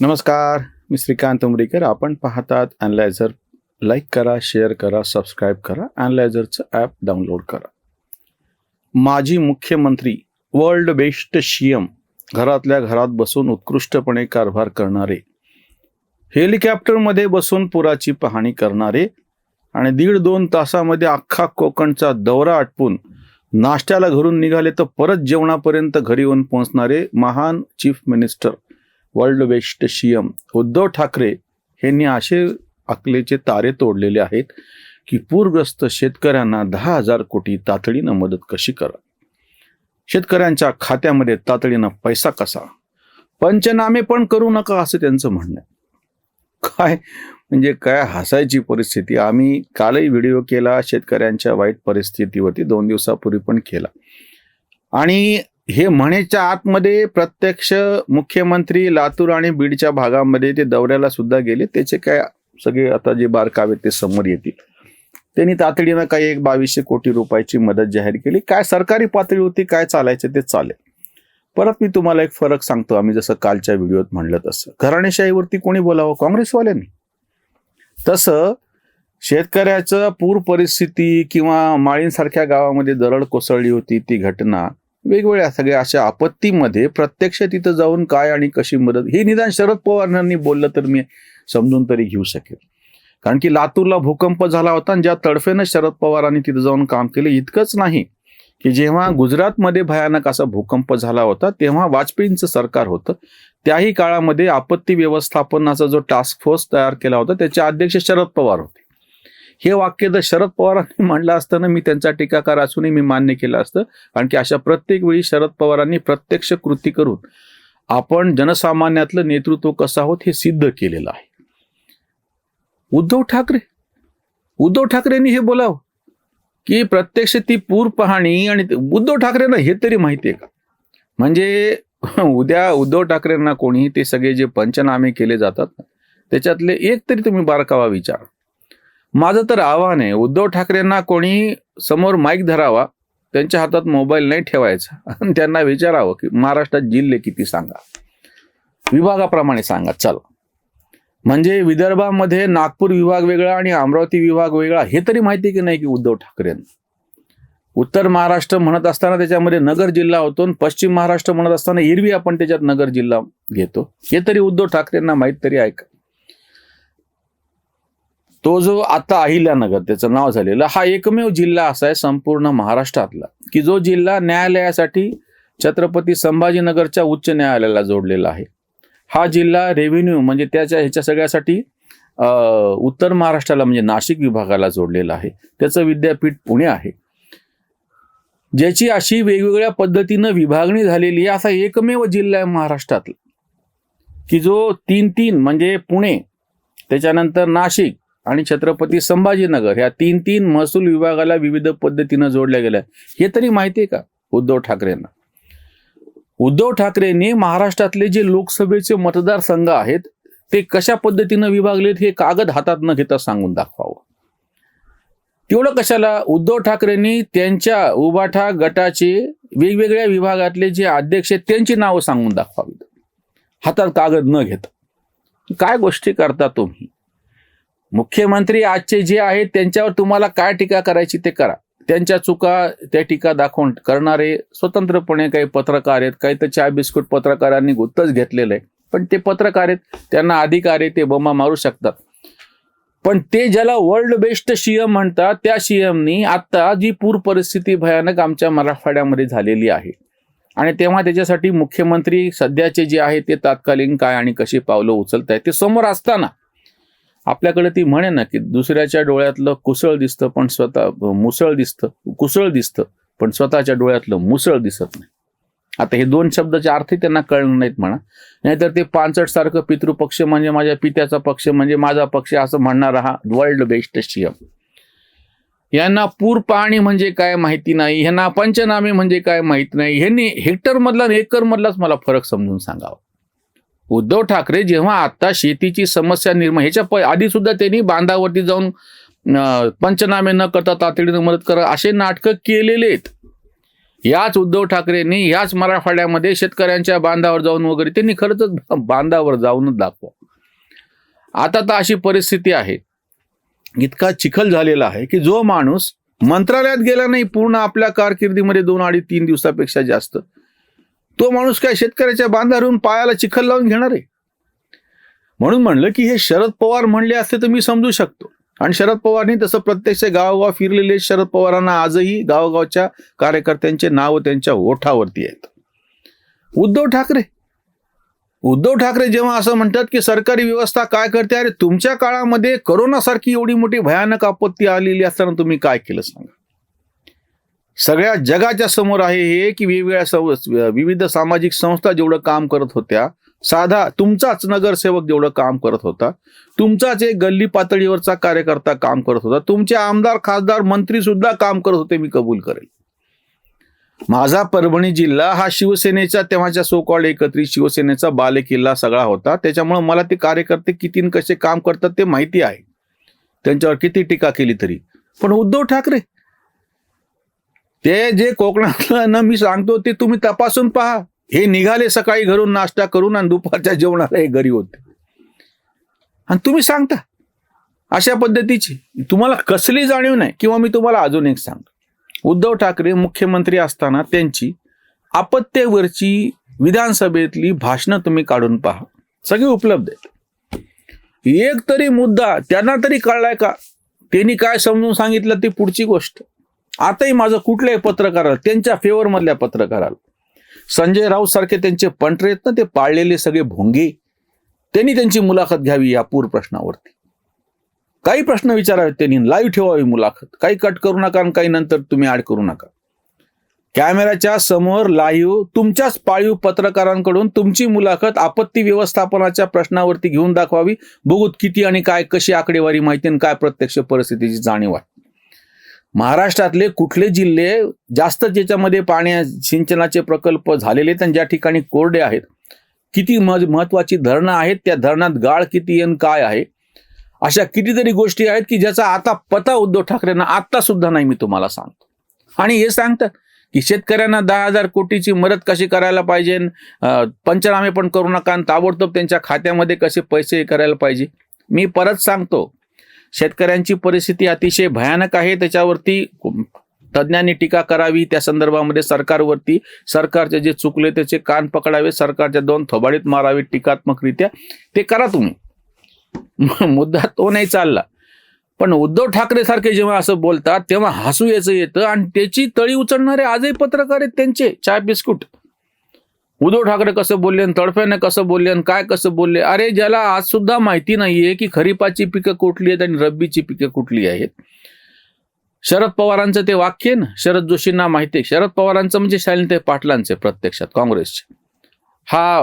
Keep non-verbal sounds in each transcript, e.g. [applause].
नमस्कार मी श्रीकांत उमरीकर. आपण पाहतात अनलायझर लाईक करा शेअर करा सबस्क्राईब करा. अनलायझरचं ॲप डाउनलोड करा. माजी मुख्यमंत्री वर्ल्ड बेस्ट शियम घरातल्या घरात बसून उत्कृष्टपणे कारभार करणारे हेलिकॉप्टरमध्ये बसून पुराची पाहणी करणारे आणि दीड दोन तासामध्ये अख्खा कोकणचा दौरा आटपून नाश्त्याला घरून निघाले तर परत जेवणापर्यंत घरी येऊन पोहोचणारे महान chief minister world best Uddhav Thackeray यांनी असे अकलेचे तारे तोडलेले आहेत की पूरग्रस्त शेतकऱ्यांना दहा हजार कोटी तातडीनं मदत कशी करा. शेतकऱ्यांच्या खात्यामध्ये तातडीनं पैसा कसा. पंचनामे पण करू नका असं त्यांचं म्हणणं आहे. काय? म्हणजे काय हसायची परिस्थिती. आम्ही कालही व्हिडिओ केला शेतकऱ्यांच्या वाईट परिस्थितीवरती दोन दिवसापूर्वी पण केला. आणि हे म्हणेच्या आतमध्ये प्रत्यक्ष मुख्यमंत्री लातूर आणि बीडच्या भागामध्ये ते दौऱ्याला सुद्धा गेले. त्याचे काय सगळे आता जे बारकावे ते समोर येतील. त्यांनी तातडीनं काही एक बावीसशे कोटी रुपयाची मदत जाहीर केली. काय सरकारी पातळी होती काय चालायचं ते चालेल. परत मी तुम्हाला एक फरक सांगतो. आम्ही जसं कालच्या व्हिडिओत म्हणलं तसं. घराणेशाहीवरती कोणी बोलावं? काँग्रेसवाल्यांनी. तसं शेतकऱ्याचं पूर परिस्थिती किंवा माळींसारख्या गावामध्ये दरड कोसळली होती ती घटना वेगवेगळ्या सगळ्या अशा आपत्तीमध्ये प्रत्यक्ष तिथं जाऊन काय आणि कशी मदत हे निदान शरद पवारांनी बोललं तर मी समजून तरी घेऊ शकेल. कारण की लातूरला भूकंप झाला होता आणि ज्या तडफेनं शरद पवारांनी तिथं जाऊन काम केलं इतकंच नाही की जेव्हा गुजरातमध्ये भयानक असा भूकंप झाला होता तेव्हा वाजपेयींचं सरकार होतं. त्याही काळामध्ये आपत्ती व्यवस्थापनाचा जो टास्क फोर्स तयार केला होता त्याचे अध्यक्ष शरद पवार होते. हे वाक्य जर शरद पवारांनी म्हणलं असतं ना मी त्यांचा टीकाकार असूनही मी मान्य केलं असतं. कारण की अशा प्रत्येक वेळी शरद पवारांनी प्रत्यक्ष कृती करून आपण जनसामान्यातलं नेतृत्व कसं आहोत हे सिद्ध केलेलं आहे. उद्धव ठाकरे. उद्धव ठाकरेंनी हे बोलावं की प्रत्यक्ष ती पूर पाहणी आणि उद्धव ठाकरेंना हे तरी माहिती आहे का? म्हणजे [laughs] उद्या उद्धव ठाकरेंना कोणी ते सगळे जे पंचनामे केले जातात त्याच्यातले एक तरी तुम्ही बारकावा विचार. माझं तर आव्हान आहे. उद्धव ठाकरेंना कोणी समोर माईक धरावा त्यांच्या हातात मोबाईल नाही ठेवायचा. [laughs] आणि त्यांना विचारावं की महाराष्ट्रात जिल्हे किती सांगा? विभागाप्रमाणे सांगा. चला. म्हणजे विदर्भामध्ये नागपूर विभाग वेगळा आणि अमरावती विभाग वेगळा हे तरी माहिती की नाही की उद्धव ठाकरेंना उत्तर महाराष्ट्र म्हणत असताना त्याच्यामध्ये नगर जिल्हा होतो आणि पश्चिम महाराष्ट्र म्हणत असताना एरवी आपण त्याच्यात नगर जिल्हा घेतो. हे तरी उद्धव ठाकरेंना माहीत तरी ऐका तो जो आता अहिल्यानगर त्याचं नाव झालेलं हा एकमेव जिल्हा असा आहे संपूर्ण महाराष्ट्रातला की जो जिल्हा न्यायालयासाठी छत्रपती संभाजीनगरच्या उच्च न्यायालयाला जोडलेला आहे. हा जिल्हा रेव्हेन्यू म्हणजे त्याच्या ह्याच्या सगळ्यासाठी उत्तर महाराष्ट्राला म्हणजे नाशिक विभागाला जोडलेला आहे. त्याचं विद्यापीठ पुणे आहे. ज्याची अशी वेगवेगळ्या पद्धतीनं विभागणी झालेली आहे असा एकमेव जिल्हा आहे महाराष्ट्रातला की जो तीन तीन म्हणजे पुणे त्याच्यानंतर नाशिक आणि छत्रपती संभाजीनगर ह्या तीन तीन महसूल विभागाला विविध पद्धतीनं जोडल्या गेल्या. हे तरी माहिती आहे का? उद्धव ठाकरेंना. उद्धव ठाकरेंनी महाराष्ट्रातले जे लोकसभेचे मतदारसंघ आहेत ते कशा पद्धतीनं विभागलेत हे कागद हातात न घेता सांगून दाखवावं. तेवढं कशाला? उद्धव ठाकरेंनी त्यांच्या उबाठा गटाचे वेगवेगळ्या विभागातले जे अध्यक्ष आहेत त्यांची नावं सांगून दाखवावीत. हातात कागद न घेता. काय गोष्टी करता तुम्ही? मुख्यमंत्री आजचे जे आहेत त्यांच्यावर तुम्हाला काय टीका करायची ते करा. त्यांच्या चुका त्या टीका दाखवून करणारे स्वतंत्रपणे काही पत्रकार आहेत. काही तर चहा बिस्कुट पत्रकारांनी गुत्तच घेतलेलं आहे. पण ते पत्रकार आहेत त्यांना अधिकार आहे ते बोमा मारू शकतात. पण ते ज्याला वर्ल्ड बेस्ट सीएम म्हणतात त्या सीएमनी आता जी पूर परिस्थिती भयानक आमच्या मराठवाड्यामध्ये झालेली आहे. आणि तेव्हा त्याच्यासाठी मुख्यमंत्री सध्याचे जे आहे ते तात्कालीन काय आणि कशी पावलं उचलत आहेत ते समोर असताना आपल्याकडे ती म्हणे ना की दुसऱ्याच्या डोळ्यातलं कुसळ दिसतं पण स्वतः मुसळ दिसतं कुसळ दिसतं पण स्वतःच्या डोळ्यातलं मुसळ दिसत नाही. आता हे दोन शब्दाचे अर्थ त्यांना कळणार नाहीत म्हणा. नाहीतर ते पानसट सारखं पितृपक्ष म्हणजे माझ्या पित्याचा पक्ष म्हणजे माझा पक्ष असं म्हणणारा हा वर्ल्ड बेस्ट सीएम. यांना पूर पाणी म्हणजे काय माहिती नाही ह्यांना पंचनामे म्हणजे काय माहिती नाही ह्यांनी हेक्टर मधला आणि एकर मधलाच मला फरक समजून सांगावा. उद्धव ठाकरे जेव्हा आता शेतीची समस्या निर्माण ह्याच्या प आधी सुद्धा त्यांनी बांधावरती जाऊन पंचनामे न करता तातडीनं मदत करा असे नाटकं केलेले आहेत याच उद्धव ठाकरेंनी याच मराठवाड्यामध्ये शेतकऱ्यांच्या बांधावर जाऊन वगैरे त्यांनी खरंच बांधावर जाऊनच दाखवा. आता तर अशी परिस्थिती आहे. इतका चिखल झालेला आहे की जो माणूस मंत्रालयात गेला नाही पूर्ण आपल्या कारकिर्दीमध्ये दोन अडीच तीन दिवसापेक्षा जास्त. तो माणूस काय शेतकऱ्याच्या बांधावरून पायाला चिखल लावून घेणार आहे? म्हणून म्हणलं की हे शरद पवार म्हणले असते तर मी समजू शकतो. आणि शरद पवारनी तसं प्रत्यक्ष गावोगाव फिरलेले शरद पवारांना आजही गावोगावच्या कार्यकर्त्यांचे नाव त्यांच्या ओठावरती आहेत. उद्धव ठाकरे. उद्धव ठाकरे जेव्हा असं म्हणतात की सरकारी व्यवस्था काय करते? अरे तुमच्या काळामध्ये करोनासारखी एवढी मोठी भयानक आपत्ती आलेली असताना तुम्ही काय केलं सांगा? सगळ्या जगाच्या समोर आहे हे की वेगवेगळ्या विविध सामाजिक संस्था जेवढं काम करत होत्या साधा तुमचाच नगरसेवक जेवढं काम करत होता तुमचाच एक गल्ली पातळीवरचा कार्यकर्ता काम करत होता तुमचे आमदार खासदार मंत्री सुद्धा काम करत होते मी कबूल करेल. माझा परभणी जिल्हा हा शिवसेनेचा तेव्हाच्या सोकॉल एकत्रित शिवसेनेचा बालेकिल्ला सगळा होता त्याच्यामुळे मला ते कार्यकर्ते किती कसे काम करतात ते माहिती आहे. त्यांच्यावर किती टीका केली तरी. पण उद्धव ठाकरे ते जे कोकणातलं ना मी सांगतो ते तुम्ही तपासून पहा. हे निघाले सकाळी घरून नाश्ता करून आणि दुपारच्या जेवणाला हे घरी होते. आणि तुम्ही सांगता. अशा पद्धतीची. तुम्हाला कसली जाणीव नाही किंवा मी तुम्हाला अजून एक सांगतो. उद्धव ठाकरे मुख्यमंत्री असताना त्यांची आपत्तेवरची विधानसभेतली भाषणं तुम्ही काढून पहा. सगळी उपलब्ध आहेत. एक तरी मुद्दा त्यांना तरी कळलाय का? त्यांनी काय समजून सांगितलं ती पुढची गोष्ट. आताही माझं कुठल्याही पत्रकाराला त्यांच्या फेवर मधल्या पत्रकाराला संजय राऊत सारखे त्यांचे पंटरे आहेत ना ते पाळलेले सगळे भोंगे. त्यांनी त्यांची मुलाखत घ्यावी या पूर प्रश्नावरती. काही प्रश्न विचारावेत त्यांनी लाईव्ह ठेवावी मुलाखत. काही कट करू नका आणि काही नंतर तुम्ही ऍड करू नका. कॅमेऱ्याच्या समोर लाईव्ह तुमच्याच पाळीव पत्रकारांकडून तुमची मुलाखत आपत्ती व्यवस्थापनाच्या प्रश्नावरती घेऊन दाखवावी. बघूत किती आणि काय कशी आकडेवारी माहिती आणि काय प्रत्यक्ष परिस्थितीची जाणीव आहे. महाराष्ट्रातले कुठले जिल्हे जास्त ज्याच्यामध्ये पाण्या सिंचनाचे प्रकल्प झालेले आहेत आणि ज्या ठिकाणी कोरडे आहेत? किती मह- महत्वाची धरणं आहेत? त्या धरणात गाळ किती आणि काय आहे? अशा कितीतरी गोष्टी आहेत की ज्याचा आता पता उद्धव ठाकरेंना आत्तासुद्धा सुद्धा नाही मी तुम्हाला सांगतो. आणि हे सांगतात की शेतकऱ्यांना दहा हजार कोटीची मदत कशी करायला पाहिजे? पंचनामे पण करू नका आणि ताबडतोब त्यांच्या खात्यामध्ये कसे पैसे करायला पाहिजे? मी परत सांगतो शेतकऱ्यांची परिस्थिती अतिशय भयानक आहे. त्याच्यावरती तज्ज्ञांनी टीका करावी. त्या संदर्भामध्ये सरकारवरती सरकारचे जे चुकले त्याचे कान पकडावे. सरकारच्या दोन थोबाडीत मारावे टीकात्मकरित्या. ते करा तुम्ही. [laughs] मुद्दा तो नाही चालला. पण उद्धव ठाकरे सारखे जेव्हा असं बोलतात तेव्हा हसू यायचं येतं आणि त्याची तळी उचलणारे आजही पत्रकार आहेत त्यांचे. चाय बिस्कुट. उद्धव ठाकरे कसं बोलले आणि तडफ्याने कसं बोलले आणि काय कसं बोलले? अरे ज्याला आज सुद्धा माहिती नाहीये की खरीपाची पिकं कुठली आहेत आणि रब्बीची पिकं कुठली आहेत. शरद पवारांचं ते वाक्य ना? शरद जोशींना माहिती आहे. शरद पवारांचं म्हणजे शालिनते पाटलांचे प्रत्यक्षात काँग्रेसचे. हा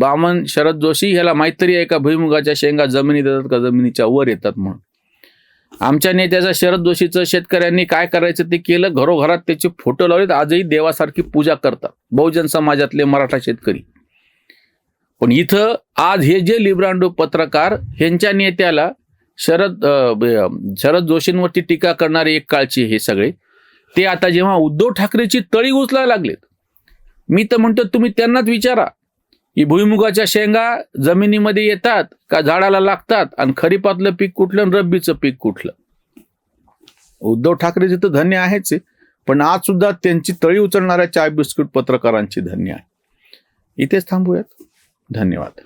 बामन शरद जोशी ह्याला माहीत तरी आहे का? भुईमुगाच्या शेंगा जमिनीत येतात का? जमिनीच्या वर येतात म्हणून. आमच्या नेत्याचा शरद जोशीचं शेतकऱ्यांनी काय करायचं ते केलं घरोघरात त्याचे फोटो लावलेत आजही देवासारखी पूजा करतात. बहुजन समाजातले मराठा शेतकरी. पण इथं आज हे जे लिब्रांडो पत्रकार ह्यांच्या नेत्याला शरद शरद जोशींवरती टीका करणारे एक काळचे हे सगळे ते आता जेव्हा उद्धव ठाकरेची तळी उचलायला लागलेत. मी तर म्हणतो तुम्ही त्यांनाच विचारा. ही भुईमुगाच्या शेंगा जमिनीमध्ये येतात का झाडाला लागतात? आणि खरीपातलं पीक कुठलं आणि रब्बीचं पीक कुठलं? उद्धव ठाकरे तर धन्य आहेच पण आज सुद्धा त्यांची तळी उचलणाऱ्या चाय बिस्कुट पत्रकारांची धन्य आहे. इथेच थांबूयात. धन्यवाद.